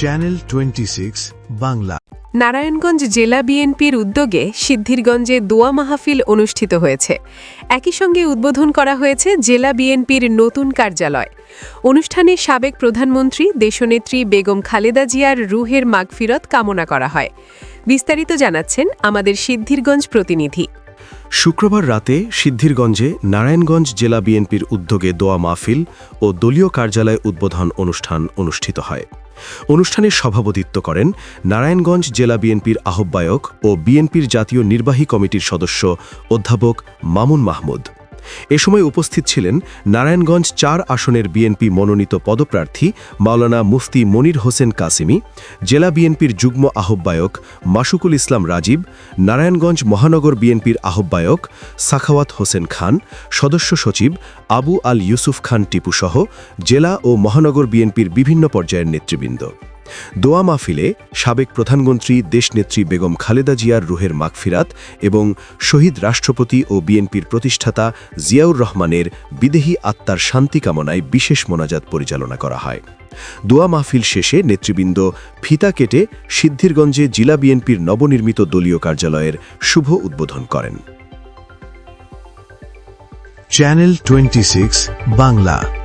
Channel twenty Bangla Narayanganj জেলা বিএনপির উদ্যোগে সিদ্ধিরগঞ্জে দোয়া মাহফিল অনুষ্ঠিত হয়েছে। একই সঙ্গে উদ্বোধন করা হয়েছে জেলা বিএনপির নতুন কার্যালয়। অনুষ্ঠানে সাবেক প্রধানমন্ত্রী দেশনেত্রী বেগম খালেদা জিয়ার রুহের মাগফিরত কামনা করা হয়। বিস্তারিত জানাচ্ছেন আমাদের সিদ্ধিরগঞ্জ প্রতিনিধি। শুক্রবার রাতে সিদ্ধিরগঞ্জে নারায়ণগঞ্জ জেলা বিএনপির উদ্যোগে দোয়া মাহফিল ও দলীয় কার্যালয় উদ্বোধন অনুষ্ঠান অনুষ্ঠিত হয়। অনুষ্ঠানে সভাপতিত্ব করেন নারায়ণগঞ্জ জেলা বিএনপির আহ্বায়ক ও বিএনপির জাতীয় নির্বাহী কমিটির সদস্য অধ্যাপক মামুন মাহমুদ। এ সময় উপস্থিত ছিলেন নারায়ণগঞ্জ চার আসনের বিএনপি মনোনীত পদপ্রার্থী মাওলানা মুফতি মনির হোসেন কাসিমি, জেলা বিএনপির যুগ্ম আহ্বায়ক মাসুকুল ইসলাম রাজীব, নারায়ণগঞ্জ মহানগর বিএনপির আহ্বায়ক সাখাওয়াত হোসেন খান, সদস্য সচিব আবু আল ইউসুফ খান টিপুসহ জেলা ও মহানগর বিএনপির বিভিন্ন পর্যায়ের নেতৃবৃন্দ। দোয়া মাহফিলে সাবেক প্রধানমন্ত্রী দেশনেত্রী বেগম খালেদা জিয়ার রুহের মাগফিরাত এবং শহীদ রাষ্ট্রপতি ও বিএনপির প্রতিষ্ঠাতা জিয়াউর রহমানের বিদেহী আত্মার শান্তি কামনায় বিশেষ মোনাজাত পরিচালনা করা হয়। দোয়া মাহফিল শেষে নেতৃবৃন্দ ফিতা কেটে সিদ্ধিরগঞ্জে জেলা বিএনপির নবনির্মিত দলীয় কার্যালয়ের শুভ উদ্বোধন করেন। Channel twenty Bangla.